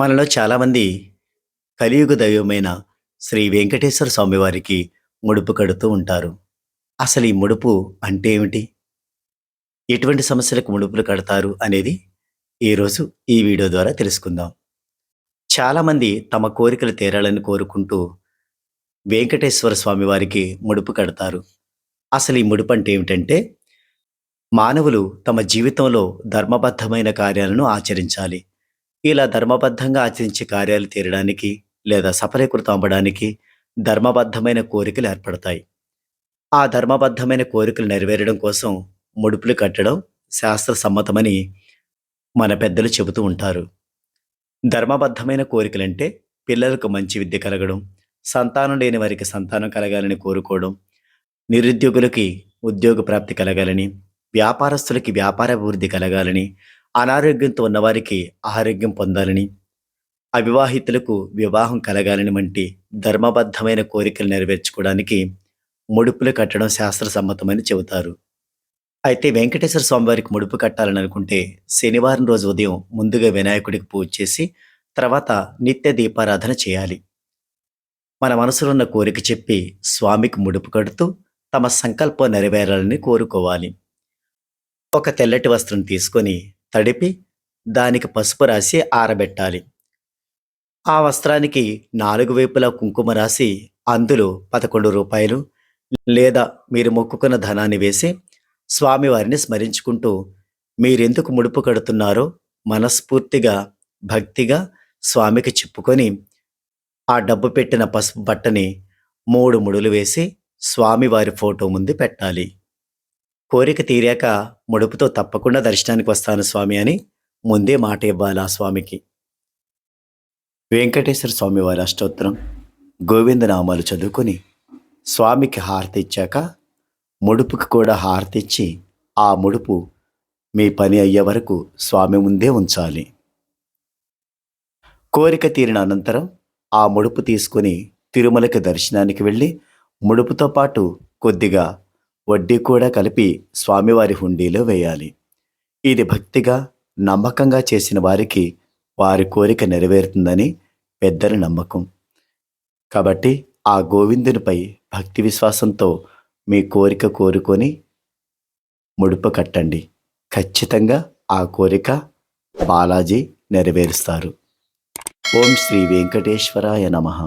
మనలో చాలామంది కలియుగ దైవమైన శ్రీ వెంకటేశ్వర స్వామివారికి ముడుపు కడుతూ ఉంటారు. అసలు ఈ ముడుపు అంటే ఏమిటి? ఎటువంటి సమస్యలకు ముడుపులు కడతారు అనేది ఈరోజు ఈ వీడియో ద్వారా తెలుసుకుందాం. చాలామంది తమ కోరికలు తీరాలని కోరుకుంటూ వెంకటేశ్వర స్వామివారికి ముడుపు కడతారు. అసలు ఈ ముడుపు అంటే ఏమిటంటే మానవులు తమ జీవితంలో ధర్మబద్ధమైన కార్యాలను ఆచరించాలి. ఇలా ధర్మబద్ధంగా ఆచరించే కార్యాలు తీరడానికి లేదా సఫలీకృతం అవ్వడానికి ధర్మబద్ధమైన కోరికలు ఏర్పడతాయి. ఆ ధర్మబద్ధమైన కోరికలు నెరవేరడం కోసం ముడుపులు కట్టడం శాస్త్ర సమ్మతమని మన పెద్దలు చెబుతూ ఉంటారు. ధర్మబద్ధమైన కోరికలంటే పిల్లలకు మంచి విద్య కలగడం సంతానం లేని వారికి సంతానం కలగాలని కోరుకోవడం నిరుద్యోగులకి ఉద్యోగ ప్రాప్తి కలగాలని వ్యాపారస్తులకి వ్యాపార అభివృద్ధి కలగాలని అనారోగ్యంతో ఉన్నవారికి ఆరోగ్యం పొందాలని అవివాహితులకు వివాహం కలగాలని వంటి ధర్మబద్ధమైన కోరికలు నెరవేర్చుకోవడానికి ముడుపులు కట్టడం శాస్త్ర సమ్మతమని చెబుతారు. అయితే వెంకటేశ్వర స్వామివారికి ముడుపు కట్టాలని అనుకుంటే శనివారం రోజు ఉదయం ముందుగా వినాయకుడికి పూజ చేసి తర్వాత నిత్య దీపారాధన చేయాలి. మన మనసులో ఉన్న కోరిక చెప్పి స్వామికి ముడుపు కడుతూ తమ సంకల్పం నెరవేరాలని కోరుకోవాలి. ఒక తెల్లటి వస్త్రం తీసుకొని తడిపి దానికి పసుపు రాసి ఆరబెట్టాలి. ఆ వస్త్రానికి నాలుగు వైపులా కుంకుమ రాసి అందులో పదకొండు రూపాయలు లేదా మీరు మొక్కుకున్న ధనాన్ని వేసి స్వామివారిని స్మరించుకుంటూ మీరెందుకు ముడుపు కడుతున్నారో మనస్ఫూర్తిగా భక్తిగా స్వామికి చెప్పుకొని ఆ డబ్బు పెట్టిన పసుపు బట్టని మూడు ముడులు వేసి స్వామివారి ఫోటో ముందు పెట్టాలి. కోరిక తీరాక ముడుపుతో తప్పకుండా దర్శనానికి వస్తాను స్వామి అని ముందే మాట ఇవ్వాలి ఆ స్వామికి. వెంకటేశ్వర స్వామి వారి అష్టోత్తరం. గోవిందనామాలు చదువుకొని స్వామికి హారతి ఇచ్చాక ముడుపుకి కూడా హారతి ఇచ్చి ఆ ముడుపు మీ పని అయ్యే వరకు స్వామి ముందే ఉంచాలి. కోరిక తీరిన అనంతరం ఆ ముడుపు తీసుకుని తిరుమలకి దర్శనానికి వెళ్ళి ముడుపుతో పాటు కొద్దిగా వడ్డీ కూడా కలిపి స్వామివారి హుండీలో వేయాలి. ఇది భక్తిగా నమ్మకంగా చేసిన వారికి వారి కోరిక నెరవేరుతుందని పెద్దల నమ్మకం. కాబట్టి ఆ గోవిందునిపై భక్తి విశ్వాసంతో మీ కోరిక కోరుకొని ముడుపు కట్టండి. ఖచ్చితంగా ఆ కోరిక బాలాజీ నెరవేరుస్తారు. ఓం శ్రీ వెంకటేశ్వరాయ నమః.